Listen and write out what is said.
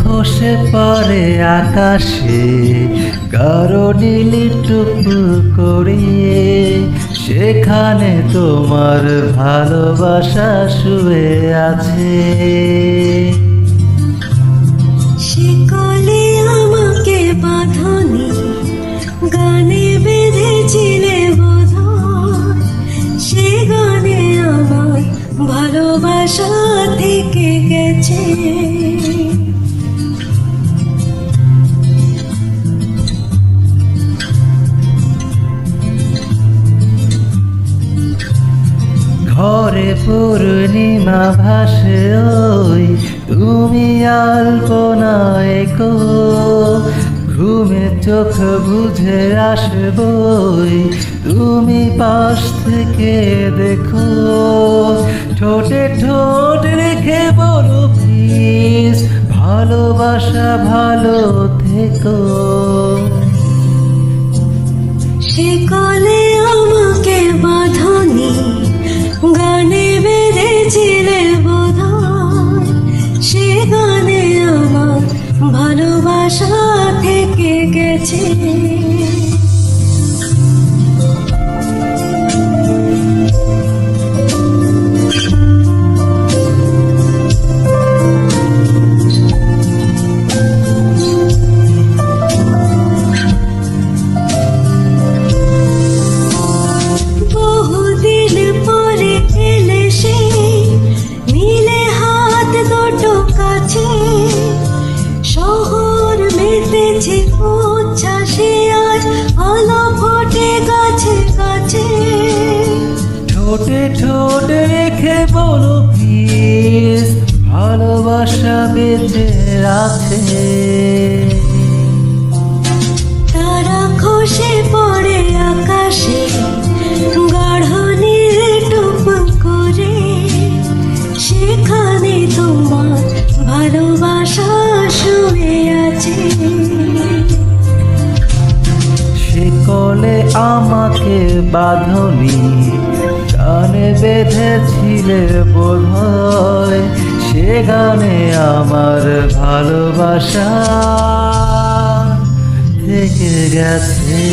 খসে পড়ে আকাশে কারও নীলি টুকু করিয়ে, সেখানে তোমার ভালোবাসা শুয়ে আছে। আমাকে গানে বেঁধেছিলে সে গানে আমার ভালোবাসা থেকে গেছে। ঘরে পূর্ণিমা ভাসে ওই, তুমি আলপনায় ঘুমে চোখ বুঝে আসবই, তুমি পাশ থেকে দেখো। ঠোঁটে ঠোঁট রেখে বলো প্লিজ, ভালোবাসা ভালো থেকো। শিকলে থেকে ঠোঁটে ঠোঁট রেখে বলো প্লিজ ভালোবাসা বেঁধে রাখে। তারা খসে পড়ে আকাশে গাঢ় নীল টুপ করে। সেখানে তোমার ভালোবাসা শুয়ে আছে। শিকলে আমাকে বাঁধনি গানে বেঁধেছিলে বোধহয় সে গানে আমার ভালোবাসা থেকে গেছে।